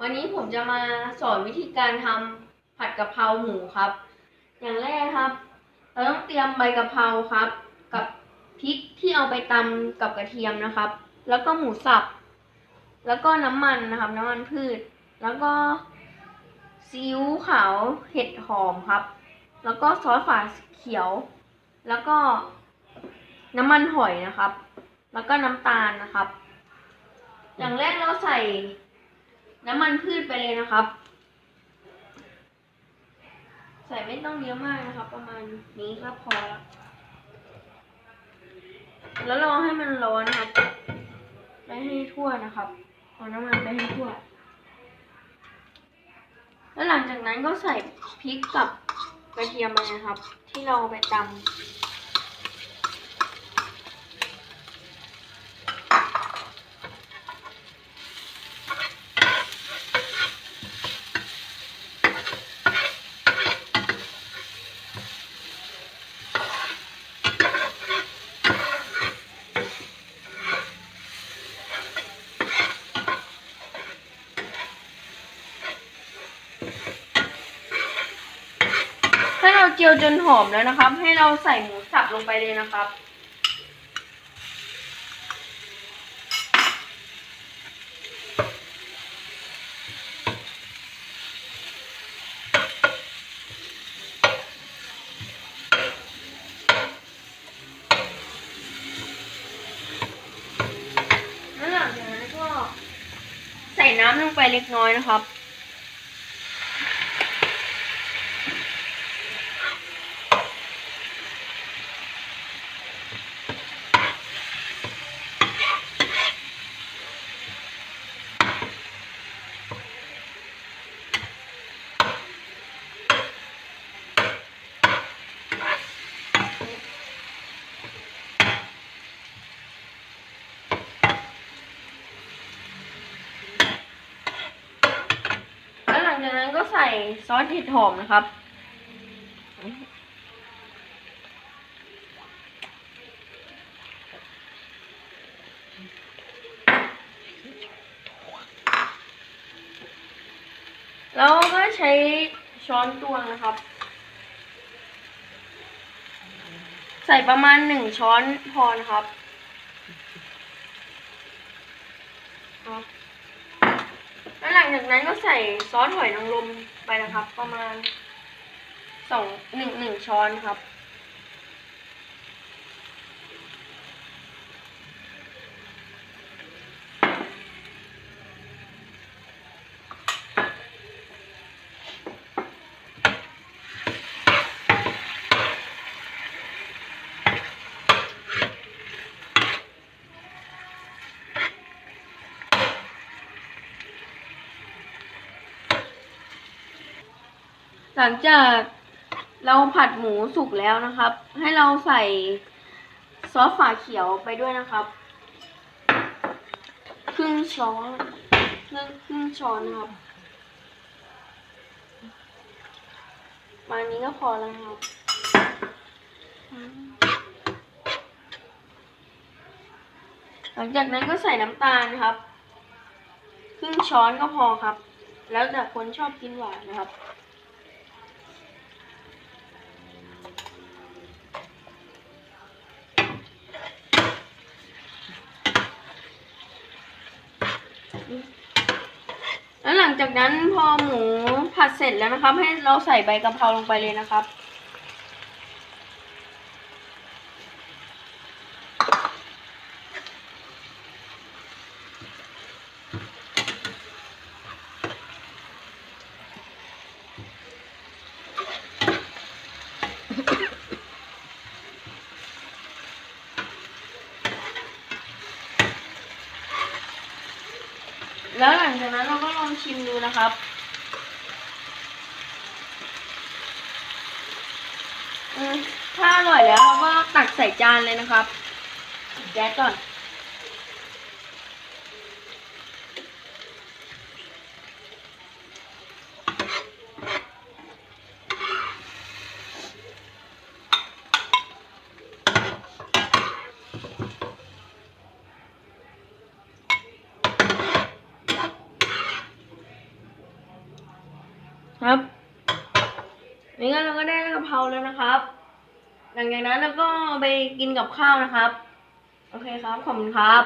วันนี้ผมจะมาสอนวิธีการทำผัดกะเพราหมูครับ อย่างแรกครับ เราต้องเตรียมใบกะเพราครับ กับพริกที่เอาไปตำกับกระเทียมนะครับ แล้วก็หมูสับ แล้วก็น้ำมันนะครับ น้ำมันพืช แล้วก็ซีอิ๊วขาวเห็ดหอมครับ แล้วก็ซอสฝาเขียว แล้วก็น้ำมันหอยนะครับ แล้วก็น้ำตาลนะครับ อย่างแรกเราใส่ น้ำมันพืชไปเลยนะครับ ใส่ไม่ต้องเยอะมากนะครับ ประมาณนี้ก็พอแล้วแล้วรอให้มันร้อนนะครับไปให้ทั่วนะครับเอาน้ำมันไปให้ทั่ว แล้วหลังจากนั้นก็ใส่พริกกับกระเทียมไปนะครับ ที่เราไปตำ ถ้าเราเจียวจนหอมแล้วนะครับ ให้เราใส่หมูสับลงไปเลยนะครับ แล้วหลังจากนั้นก็ใส่น้ำลงไปเล็กน้อยนะครับ นั้นก็ใส่ซอสเห็ดหอมนะครับ แล้วก็ใช้ช้อนตวงนะครับ ใส่ประมาณหนึ่งช้อนพอนะครับครับ แล้วหลั งจากนั้นก็ใส่ซอสหอยนางรมไปนะครับ ประมาณสองหนึ่งหนึ่งช้อนครับ หลังจากเราผัดหมูสุกแล้วนะครับ ให้เราใส่ซอสฝาเขียวไปด้วยนะครับ ครึ่งช้อนครึ่งครึ่งช้อนนะครับมานี้ก็พอแล้วครับหลังจากนั้นก็ใส่น้ำตาลครับ ครึ่งช้อนก็พอครับ แล้วแต่คนชอบกินหวานนะครับ แล้วหลัง จากนั้นพอหมูผัดเสร็จแล้วนะครับ ให้เราใส่ใบกะเพราลงไปเลยนะครับ แล้วหลังจากนั้นเราก็ลองชิมดูนะครับ ถ้าอร่อยแล้วเราก็ตักใส่จานเลยนะครับแก๊สก่อน นี่ก็เราก็ได้กะเพราแล้วนะครับ หลังจากนั้นเราก็ไปกินกับข้าวนะครับ โอเคครับ ขอบคุณครับ